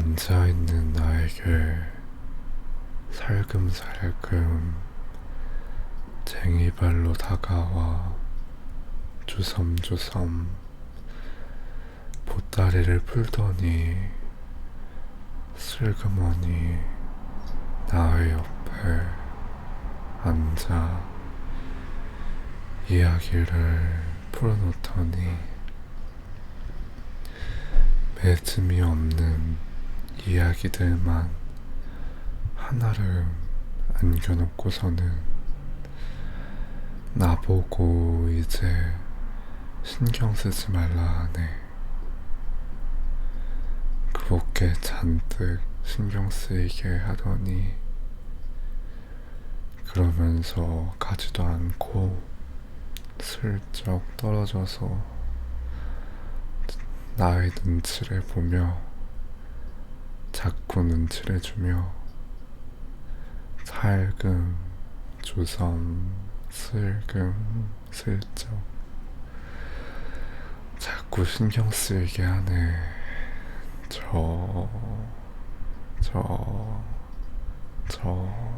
앉아있는 나에게 살금살금 쟁이발로 다가와 주섬주섬 보따리를 풀더니 슬그머니 나의 옆에 앉아 이야기를 풀어놓더니 맺음이 없는 이야기들만 하나를 안겨놓고서는 나보고 이제 신경 쓰지 말라 하네. 그렇게 잔뜩 신경 쓰이게 하더니 그러면서 가지도 않고 슬쩍 떨어져서 나의 눈치를 보며 자꾸 눈치를 주며 살금 주섬 슬금 슬쩍 자꾸 신경 쓰이게 하네 저, 저, 저.